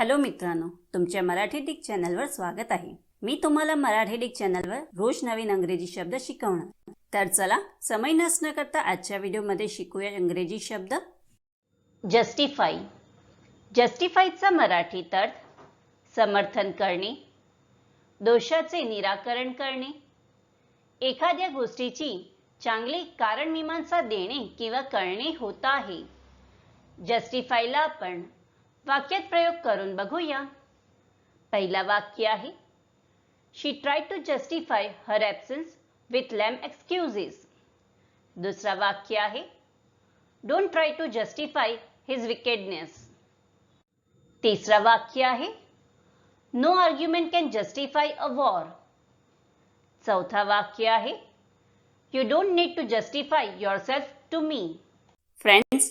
Hello मित्रांनो तुमच्या Marathi Dick चॅनलवर स्वागत आहे. मी तुम्हाला मराठी डिक चॅनलवर रोज नवीन अंग्रेजी शब्द शिकवणार. तर चला समय नसणं करता आजच्या व्हिडिओमध्ये शिकूया इंग्रजी शब्द. जस्टिफाई जस्टिफाईचा मराठीत अर्थ समर्थन करणे दोषाचे निराकरण करणे. एखाद्या गोष्टीची चांगली कारणमीमांसा देणे किंवा करणे होत आहे. जस्टिफायला आपण वाक्यात प्रयोग करून बघूया. पहिला वाक्य आहे. She try to justify her absence with lame excuses दुसरा वाक्य आहे. Don't try to justify his wickedness तिसरा वाक्य आहे. No argument can justify a war चौथा वाक्य आहे. You don't need to justify yourself to me friends